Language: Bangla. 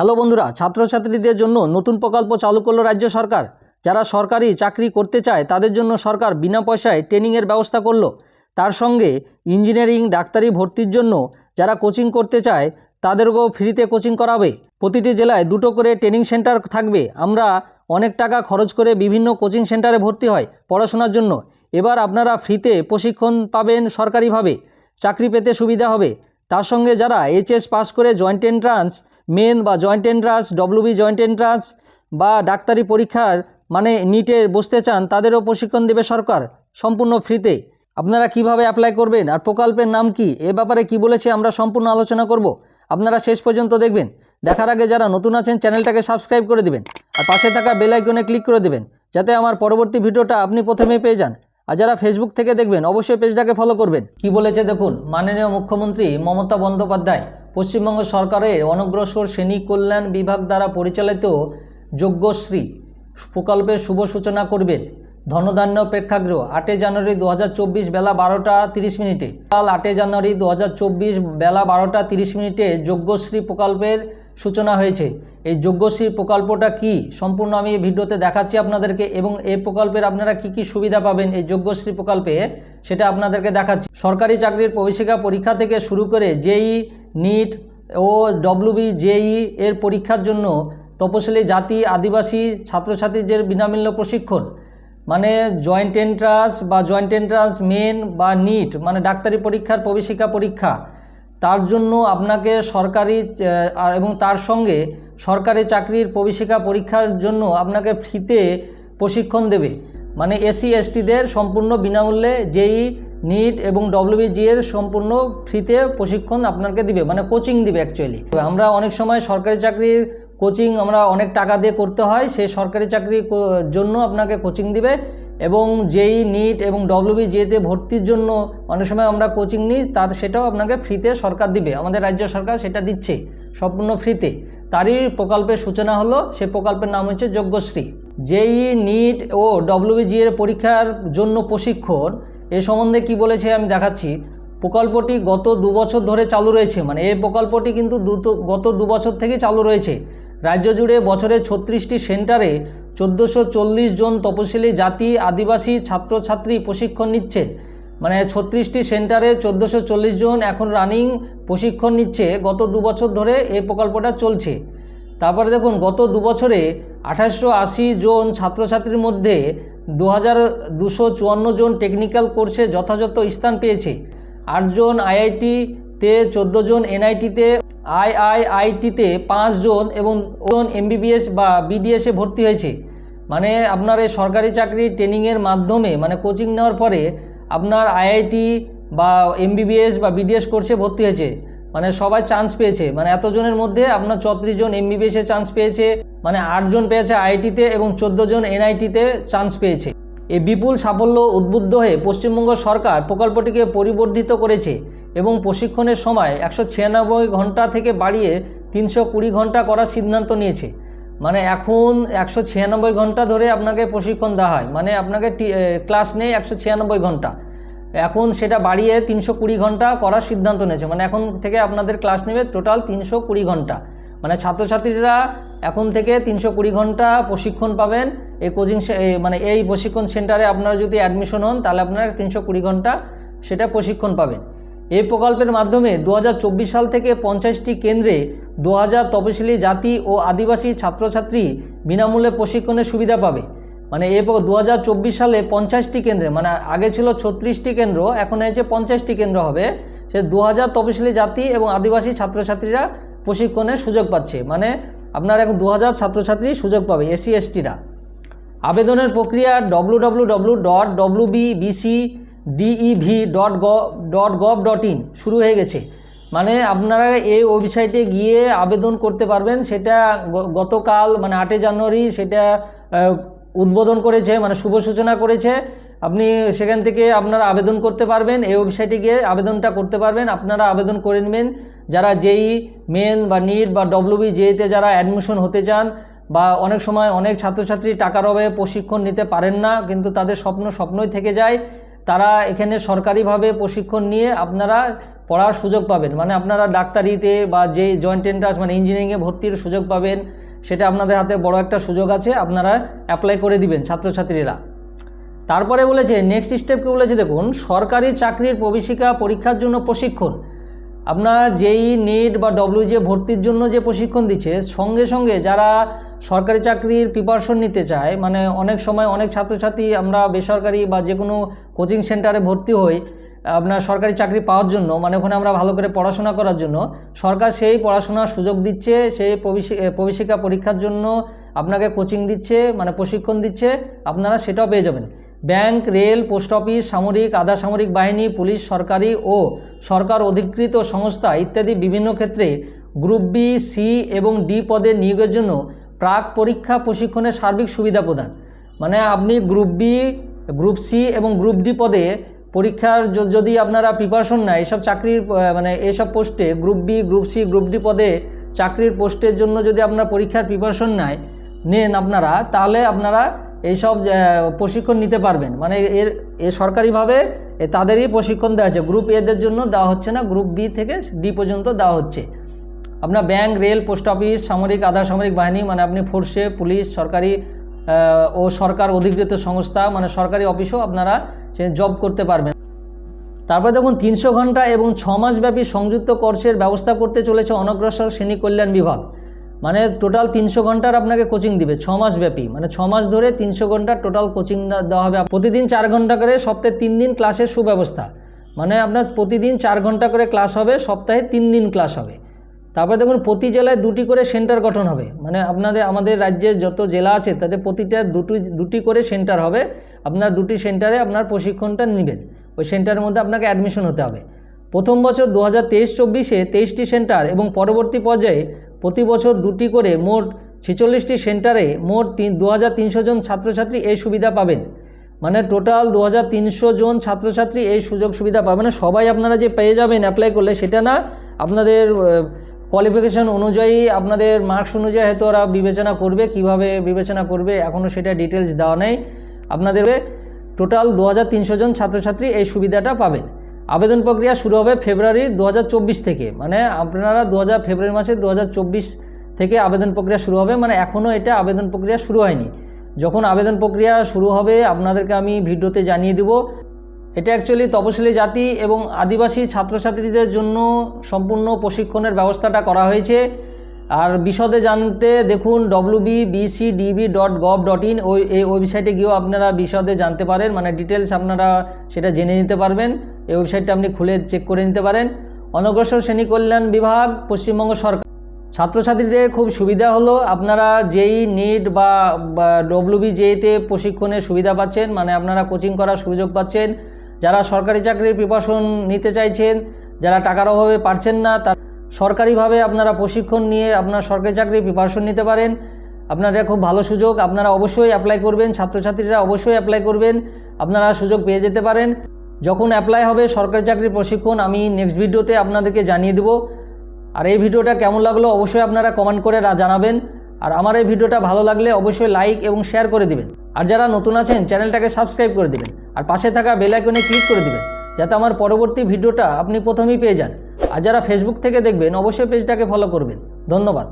হ্যালো বন্ধুরা, ছাত্রছাত্রীদের জন্য নতুন প্রকল্প চালু করল রাজ্য সরকার। যারা সরকারি চাকরি করতে চায়, তাদের জন্য সরকার বিনা পয়সায় ট্রেনিংয়ের ব্যবস্থা করল। তার সঙ্গে ইঞ্জিনিয়ারিং ডাক্তারি ভর্তির জন্য যারা কোচিং করতে চায়, তাদেরকেও ফ্রিতে কোচিং করাবে। প্রতিটি জেলায় দুটো করে ট্রেনিং সেন্টার থাকবে। আমরা অনেক টাকা খরচ করে বিভিন্ন কোচিং সেন্টারে ভর্তি হয় পড়াশোনার জন্য। এবার আপনারা ফ্রিতে প্রশিক্ষণ পাবেন সরকারিভাবে। চাকরি পেতে সুবিধা হবে। তার সঙ্গে যারা এইচএস পাস করে জয়েন্ট এন্ট্রান্স মেন বা joint entrance WB joint entrance বা ডাক্তারি পরীক্ষার মানে নিটে বসতে চান, তাদেরও প্রশিক্ষণ দেবে সরকার সম্পূর্ণ ফ্রিতে আপনারা কীভাবে অ্যাপ্লাই করবেন আর প্রকল্পের নাম কি? এ ব্যাপারে কি বলেছে আমরা সম্পূর্ণ আলোচনা করব। আপনারা শেষ পর্যন্ত দেখবেন। দেখার আগে যারা নতুন আছেন, চ্যানেলটাকে সাবস্ক্রাইব করে দিবেন আর পাশে থাকা বেল আইকনে ক্লিক করে দেবেন, যাতে আমার পরবর্তী ভিডিওটা আপনি প্রথমেই পেয়ে যান। আর যারা ফেসবুক থেকে দেখবেন, অবশ্যই পেজটাকে ফলো করবেন। কি বলেছে দেখুন, মাননীয় মুখ্যমন্ত্রী মমতা বন্দ্যোপাধ্যায়। পশ্চিমবঙ্গ সরকারের অনগ্রসর শ্রেণি কল্যাণ বিভাগ দ্বারা পরিচালিত যজ্ঞশ্রী প্রকল্পের শুভ সূচনা করবেন। ধনধান্য প্রেক্ষাগৃহ আটই জানুয়ারি দু হাজার চব্বিশ বেলা বারোটা তিরিশ মিনিটে। কাল আটই জানুয়ারি দু হাজার চব্বিশ বেলা বারোটা তিরিশ মিনিটে যজ্ঞশ্রী প্রকল্পের সূচনা হয়েছে। এই যজ্ঞশ্রী প্রকল্পটা কি? সম্পূর্ণ আমি ভিডিওতে দেখাচ্ছি আপনাদেরকে এবং এই প্রকল্পের আপনারা কি কি সুবিধা পাবেন এই যজ্ঞশ্রী প্রকল্পে সেটা আপনাদেরকে দেখাচ্ছি। সরকারি চাকরির প্রবেশিকা পরীক্ষা থেকে শুরু করে জেই নিট ও ডব্লিউবি জেই এর পরীক্ষার জন্য তপশিলি জাতি আদিবাসী ছাত্রছাত্রীদের বিনামূল্য প্রশিক্ষণ মানে জয়েন্ট এন্ট্রান্স বা জয়েন্ট এন্ট্রান্স মেন বা নিট মানে ডাক্তারি পরীক্ষার প্রবেশিকা পরীক্ষা। তার জন্য আপনাকে সরকারি এবং তার সঙ্গে সরকারি চাকরির প্রবেশিকা পরীক্ষার জন্য আপনাকে ফ্রিতে প্রশিক্ষণ দেবে। মানে এসসি, এসটিদের সম্পূর্ণ বিনামূল্যে যেই নিট এবং ডব্লিউবিজি এর সম্পূর্ণ ফ্রিতে প্রশিক্ষণ আপনাকে দিবে মানে কোচিং দিবে অ্যাকচুয়ালি আমরা অনেক সময় সরকারি চাকরির কোচিং আমরা অনেক টাকা দিয়ে করতে হয় সেই সরকারি চাকরির জন্য আপনাকে কোচিং দিবে এবং যেই নিট এবং ডব্লিউবি জেতে ভর্তির জন্য অনেক সময় আমরা কোচিং নিই, তার সেটাও আপনাকে ফ্রিতে সরকার দিবে। আমাদের রাজ্য সরকার সেটা দিচ্ছে, সম্পূর্ণ ফ্রিতে। তারই প্রকল্পের সূচনা হলো, সে প্রকল্পের নাম হচ্ছে যজ্ঞশ্রী। যেই নিট ও ডব্লিউবিজি এর পরীক্ষার জন্য প্রশিক্ষণ এ সম্বন্ধে কি বলেছে আমি দেখাচ্ছি। প্রকল্পটি গত দু বছর ধরে চালু রয়েছে মানে এই প্রকল্পটি কিন্তু গত দু বছর থেকে চালু রয়েছে। রাজ্য জুড়ে বছরে ছত্রিশটি সেন্টারে চোদ্দোশো চল্লিশ জন তপশিলি জাতি, আদিবাসী, ছাত্রছাত্রী প্রশিক্ষণ নিচ্ছে। মানে ছত্রিশটি সেন্টারে চোদ্দোশো চল্লিশ জন এখন রানিং প্রশিক্ষণ নিচ্ছে, গত দু বছর ধরে এই প্রকল্পটা চলছে। তারপরে দেখুন, গত দু বছরে আঠাশশো জন ছাত্রছাত্রীর মধ্যে দু হাজার জন টেকনিক্যাল কোর্সে যথাযথ স্থান পেয়েছে। আটজন আইআইটিতে চোদ্দ জন এনআইটিতে, আইআইআইটিতে পাঁচজন এবং জন এমবিবিএস বা বিডিএসে ভর্তি হয়েছে। মানে আপনার এই সরকারি চাকরি ট্রেনিংয়ের মাধ্যমে মানে কোচিং নেওয়ার পরে আপনার আইআইটি বা এমবিবিএস বা বিডিএস কোর্সে ভর্তি হয়েছে। মানে সবাই চান্স পেয়েছে। মানে এতজনের মধ্যে আপনার চৌত্রিশ জন এমবিবিএসে চান্স পেয়েছে। মানে আটজন পেয়েছে আইআইটিতে এবং চোদ্দ জন এনআইটিতে চান্স পেয়েছে। এই বিপুল সাফল্য উদ্বুদ্ধ হয়ে পশ্চিমবঙ্গ সরকার প্রকল্পটিকে পরিবর্ধিত করেছে এবং প্রশিক্ষণের সময় একশো ছিয়ানব্বই ঘণ্টা থেকে বাড়িয়ে তিনশো কুড়ি ঘণ্টা করার সিদ্ধান্ত নিয়েছে। মানে এখন একশো ছিয়ানব্বই ঘণ্টা ধরে আপনাকে প্রশিক্ষণ দেওয়া হয়। মানে আপনাকে ক্লাস নেই একশো ছিয়ানব্বই ঘণ্টা। এখন সেটা বাড়িয়ে তিনশো কুড়ি ঘণ্টা করার সিদ্ধান্ত নিয়েছে। মানে এখন থেকে আপনাদের ক্লাস নেবে টোটাল তিনশো কুড়ি ঘণ্টা। মানে ছাত্রছাত্রীরা এখন থেকে তিনশো কুড়ি ঘণ্টা প্রশিক্ষণ পাবেন। এই কোচিং মানে এই প্রশিক্ষণ সেন্টারে আপনারা যদি অ্যাডমিশন হন, তাহলে আপনারা তিনশো কুড়ি ঘণ্টা সেটা প্রশিক্ষণ পাবেন। এই প্রকল্পের মাধ্যমে দু হাজার চব্বিশ সাল থেকে পঞ্চাশটি কেন্দ্রে দু হাজার তপশিলি জাতি ও আদিবাসী ছাত্রছাত্রী বিনামূল্যে প্রশিক্ষণের সুবিধা পাবে। মানে এ দু হাজার চব্বিশ সালে পঞ্চাশটি কেন্দ্রে মানে আগে ছিল ছত্রিশটি কেন্দ্র, এখন হয়েছে পঞ্চাশটি কেন্দ্র হবে। সে দু হাজার তপশিলি জাতি এবং আদিবাসী ছাত্রছাত্রীরা প্রশিক্ষণের সুযোগ পাচ্ছে। মানে আপনার এখন দু হাজার ছাত্রছাত্রী সুযোগ পাবে এসসি, এসটিরা। আবেদনের প্রক্রিয়া W W W dot W BC DEV dot dot gov dot in শুরু হয়ে গেছে। মানে আপনারা এই ওয়েবসাইটে গিয়ে আবেদন করতে পারবেন, সেটা গতকাল মানে আটই জানুয়ারি সেটা উদ্বোধন করেছে মানে শুভ সূচনা করেছে। আপনি সেখান থেকে আপনারা আবেদন করতে পারবেন, এই ওয়েবসাইটে গিয়ে আবেদনটা করতে পারবেন, আপনারা আবেদন করে নেবেন। যারা যেই মেন বা নিট বা ডব্লিউবি জেইতে যারা অ্যাডমিশন হতে চান বা অনেক সময় অনেক ছাত্রছাত্রী টাকার অভাবে প্রশিক্ষণ নিতে পারেন না, কিন্তু তাদের স্বপ্ন স্বপ্নই থেকে যায়, তারা এখানে সরকারিভাবে প্রশিক্ষণ নিয়ে আপনারা পড়ার সুযোগ পাবেন। মানে আপনারা ডাক্তারিতে বা যে জয়েন্ট এন্ট্রান্স মানে ইঞ্জিনিয়ারিংয়ে ভর্তির সুযোগ পাবেন, সেটা আপনাদের হাতে বড় একটা সুযোগ আছে, আপনারা অ্যাপ্লাই করে দিবেন ছাত্রছাত্রীরা। তারপরে বলেছে নেক্সট স্টেপকে বলেছে দেখুন, সরকারি চাকরির প্রবেশিকা পরীক্ষার জন্য প্রশিক্ষণ। আপনার যেই নেট বা ডব্লিউ যে ভর্তির জন্য যে প্রশিক্ষণ দিচ্ছে, সঙ্গে সঙ্গে যারা সরকারি চাকরির প্রিপারেশন নিতে চায় মানে অনেক সময় অনেক ছাত্রছাত্রী আমরা বেসরকারি বা যে কোনো কোচিং সেন্টারে ভর্তি হই, আপনার সরকারি চাকরি পাওয়ার জন্য মানে ওখানে আমরা ভালো করে পড়াশোনা করার জন্য, সরকার সেই পড়াশোনার সুযোগ দিচ্ছে, সেই প্রবেশি- প্রবেশিকা পরীক্ষার জন্য আপনাকে কোচিং দিচ্ছে মানে প্রশিক্ষণ দিচ্ছে, আপনারা সেটাও পেয়ে যাবেন। ব্যাংক, রেল, পোস্ট অফিস, সামরিক, আধা সামরিক বাহিনী, পুলিশ, সরকারি ও সরকার অধিকৃত সংস্থা ইত্যাদি বিভিন্ন ক্ষেত্রে গ্রুপ বি, সি এবং ডি পদে নিয়োগের জন্য প্রাক পরীক্ষা প্রশিক্ষণের সার্বিক সুবিধা প্রদান। মানে আপনি গ্রুপ বি, গ্রুপ সি এবং গ্রুপ ডি পদে পরীক্ষার যদি আপনারা প্রিপারেশন নেয়, এসব চাকরির মানে এসব পোস্টে group B, group C, group D পদে চাকরির পোস্টের জন্য যদি আপনারা পরীক্ষার প্রিপারেশন নেয়, নেন আপনারা, তাহলে আপনারা এইসব প্রশিক্ষণ নিতে পারবেন। মানে এর, এ সরকারিভাবে তাদেরই প্রশিক্ষণ দেওয়া হচ্ছে। গ্রুপ এদের জন্য দেওয়া হচ্ছে না, গ্রুপ বি থেকে ডি পর্যন্ত দেওয়া হচ্ছে। আপনার ব্যাংক, রেল, পোস্ট অফিস, সামরিক, আধা সামরিক বাহিনী মানে আপনি ফোর্সে, পুলিশ, সরকারি ও সরকার অধিকৃত সংস্থা মানে সরকারি অফিসেও আপনারা সে জব করতে পারবেন। তারপর দেখুন, তিনশো ঘণ্টা এবং ছ মাসব্যাপী সংযুক্ত কোর্সের ব্যবস্থা করতে চলেছে অনগ্রসর শ্রেণি কল্যাণ বিভাগ। মানে টোটাল তিনশো ঘণ্টার আপনাকে কোচিং দিবে, ছ মাস ব্যাপী। মানে ছ মাস ধরে তিনশো ঘণ্টার টোটাল কোচিং দেওয়া হবে। প্রতিদিন চার ঘণ্টা করে সপ্তাহে তিন দিন ক্লাসের সুব্যবস্থা। মানে আপনার প্রতিদিন চার ঘণ্টা করে ক্লাস হবে, সপ্তাহে তিন দিন ক্লাস হবে। তারপরে দেখুন, প্রতি জেলায় দুটি করে সেন্টার গঠন হবে। মানে আপনাদের, আমাদের রাজ্যের যত জেলা আছে তাতে প্রতিটা দুটি দুটি করে সেন্টার হবে। আপনার দুটি সেন্টারে আপনার প্রশিক্ষণটা নেবেন। ওই সেন্টারের মধ্যে আপনাকে অ্যাডমিশন হতে হবে। প্রথম বছর দু হাজার তেইশ চব্বিশে তেইশটি সেন্টার এবং পরবর্তী পর্যায়ে প্রতি বছর দুটি করে মোট ছেচল্লিশটি সেন্টারে মোট তিন দু জন ছাত্রছাত্রী এই সুবিধা পাবেন। মানে টোটাল দু হাজার তিনশো জন ছাত্রছাত্রী এই সুযোগ সুবিধা পাবেন মানে সবাই আপনারা যে পেয়ে যাবেন অ্যাপ্লাই করলে সেটা না, আপনাদের কোয়ালিফিকেশন অনুযায়ী, আপনাদের মার্কস অনুযায়ী হয়তো ওরা বিবেচনা করবে, কীভাবে বিবেচনা করবে এখনও সেটা ডিটেলস দেওয়া নেই। আপনাদের টোটাল দু হাজার তিনশো জন ছাত্রছাত্রী এই সুবিধাটা পাবেন। আবেদন প্রক্রিয়া শুরু হবে ফেব্রুয়ারি দু হাজার চব্বিশ থেকে। মানে আপনারা দু ফেব্রুয়ারি মাসে দু হাজার চব্বিশ থেকে আবেদন প্রক্রিয়া শুরু হবে। মানে এখনও এটা আবেদন প্রক্রিয়া শুরু হয়নি। যখন আবেদন প্রক্রিয়া শুরু হবে, আপনাদেরকে আমি ভিডিওতে জানিয়ে দেব। এটা অ্যাকচুয়ালি তপশিলি জাতি এবং আদিবাসী ছাত্রছাত্রীদের জন্য সম্পূর্ণ প্রশিক্ষণের ব্যবস্থাটা করা হয়েছে। আর বিশদে জানতে দেখুন W B BC DB dot gov dot in ওই এই ওয়েবসাইটে গিয়েও আপনারা বিশদে জানতে পারেন মানে ডিটেলস আপনারা সেটা জেনে নিতে পারবেন, এই ওয়েবসাইটটা আপনি খুলে চেক করে নিতে পারেন। অনগ্রসর শ্রেণি কল্যাণ বিভাগ, পশ্চিমবঙ্গ সরকার। ছাত্রছাত্রীদের খুব সুবিধা হলো, আপনারা যেই নিট বা ডব্লিউবি জেইতে প্রশিক্ষণের সুবিধা পাচ্ছেন মানে আপনারা কোচিং করার সুযোগ পাচ্ছেন। যারা সরকারি চাকরির প্রিপারেশন নিতে চাইছেন, যারা টাকার অভাবে পারছেন না, তার সরকারিভাবে আপনারা প্রশিক্ষণ নিয়ে আপনার সরকারি চাকরির প্রিপারেশন নিতে পারেন। আপনারা খুব ভালো সুযোগ, আপনারা অবশ্যই অ্যাপ্লাই করবেন, ছাত্রছাত্রীরা অবশ্যই অ্যাপ্লাই করবেন, আপনারা সুযোগ পেয়ে যেতে পারেন। যখন অ্যাপ্লাই হবে সরকারি চাকরির প্রশিক্ষণ, আমি নেক্সট ভিডিওতে আপনাদেরকে জানিয়ে দেবো। আর এই ভিডিওটা কেমন লাগল অবশ্যই আপনারা কমেন্ট করে জানাবেন। আর আমার এই ভিডিওটা ভালো লাগলে অবশ্যই লাইক এবং শেয়ার করে দিবেন। আর যারা নতুন আছেন, চ্যানেলটাকে সাবস্ক্রাইব করে দিবেন। আর পাশে থাকা বেল আইকনে ক্লিক করে দিবেন, যাতে আমার পরবর্তী ভিডিওটা আপনি প্রথমেই পেয়ে যান। আর যারা ফেসবুক থেকে দেখবেন অবশ্যই পেজটাকে ফলো করবেন। ধন্যবাদ।